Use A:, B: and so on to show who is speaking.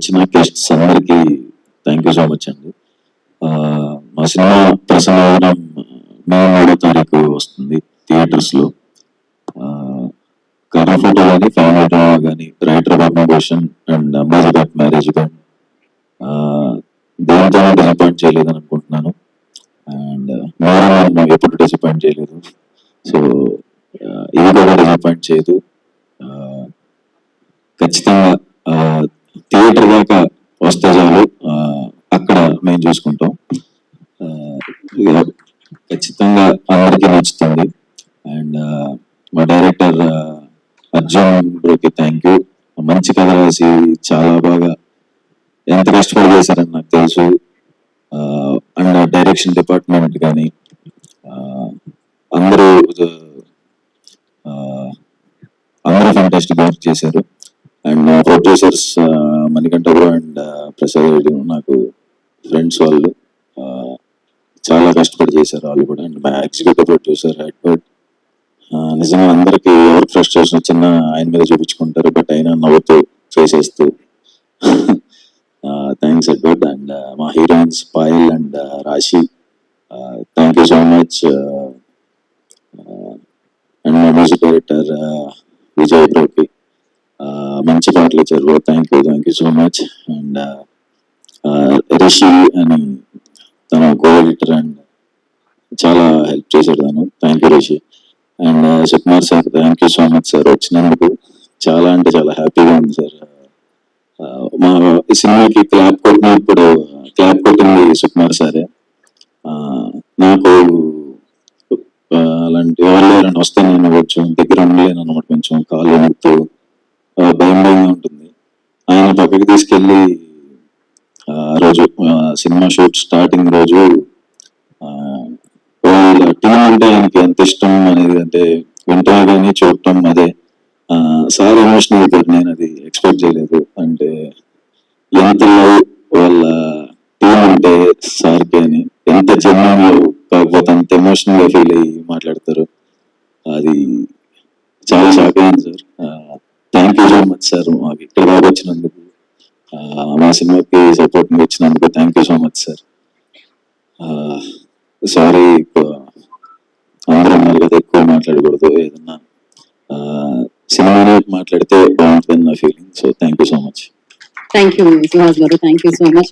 A: వచ్చిన గెస్ట్స్ అందరికి thank you so much అండి మా సినిమా ప్రసంగం మే మూడో తారీఖు వస్తుంది థియేటర్స్లో. కర్ర ఫోటో కానీ ఫ్యామిలీ డ్రామా కానీ writer Padmabhushan and ambassador marriage కానీ దేంతో డిసప్పాయింట్ చేయలేదని అనుకుంటున్నాను. అండ్ మేము ఎప్పుడు డిసప్పాయింట్ చేయలేదు. సో ఇది కూడా డిసప్పాయింట్ చేయదు. మేము చూసుకుంటాం. ఖచ్చితంగా అందరికీ నచ్చుతుంది. అండ్ మా డైరెక్టర్ అర్జున్ బ్రోకి థ్యాంక్ యూ మంచి కథ రాసి చాలా బాగా ఎంత కష్టపడి చేశారని నాకు తెలుసు. అండ్ డైరెక్షన్ డిపార్ట్మెంట్ కానీ అందరూ అందరూ ఫంటాస్టిక్ వర్క్ చేశారు. అండ్ మా ప్రొడ్యూసర్స్ మణికంఠ అండ్ ప్రసాద్ రెడ్డి నాకు ఫ్రెండ్స్ వాళ్ళు చాలా కష్టపడి చేశారు వాళ్ళు కూడా. అండ్ మా ఎగ్జిక్యూటివ్ ప్రొడ్యూసర్ హెడ్వర్డ్. నిజంగా అందరికి ఎవరు ఫ్రస్ట్రేషన్ వచ్చినా ఆయన మీద చూపించుకుంటారు బట్ అయినా నవ్వుతూ చేసేస్తూ థ్యాంక్స్ ఎడ్వర్డ్ అండ్ మా heroines Payal and Rashi. Thank you so much and మా మ్యూజిక్ డైరెక్టర్ విజయ్ బ్రోకి. మంచి పాటలు ఇచ్చారు thank you thank you so much. And Rishi అని తన కో ఎడిటర్ అండ్ చాలా హెల్ప్ చేశాడు తను. Thank you Rishi and Sukumar sir thank you so much sir వచ్చినందుకు. చాలా అంటే చాలా హ్యాపీగా ఉంది సార్. మా ఈ సినిమాకి క్లాప్ కొట్టినప్పుడు క్లాప్ కొట్టింది సుకుమార్ సారే. నాకు అలాంటి ఎవరైనా వస్తే నేను కొంచెం దగ్గర ఉండలేను అనమాట కొంచెం కాలు వణుకుతూ భయం భయంగా ఉంటుంది. ఆయన పక్కకి తీసుకెళ్ళి రోజు సినిమా షూట్ స్టార్టింగ్ రోజు ఆ, వాళ్ళ టీం అంటే ఆయనకి ఎంత ఇష్టం అనేది అంటే వింటా కానీ చూడటం అదే. సార్ ఎమోషనల్ అయిపోయారు నేను అది ఎక్స్పెక్ట్ చేయలేదు. అంటే ఎంత love వాళ్ళ టీం అంటే సార్కి అని ఎంత జన్మం కాకపోతే అంత ఎమోషనల్గా ఫీల్ అయ్యి మాట్లాడతారు అది చాలా షాక్ అయింది sir thank you so much sir మాకు ఇక్కడ బాగా వచ్చినందుకు మా సినిమాకి సపోర్ట్ ఇచ్చినందుకు thank you so much sir sorry అందరూ అన్నారు కదా ఎక్కువ మాట్లాడకూడదు ఏదన్నా. ఆ, సినిమానే మాట్లాడితే బాగుంటుంది నా feeling so thank you so much
B: thank you గారు థ్యాంక్ యూ సో మచ్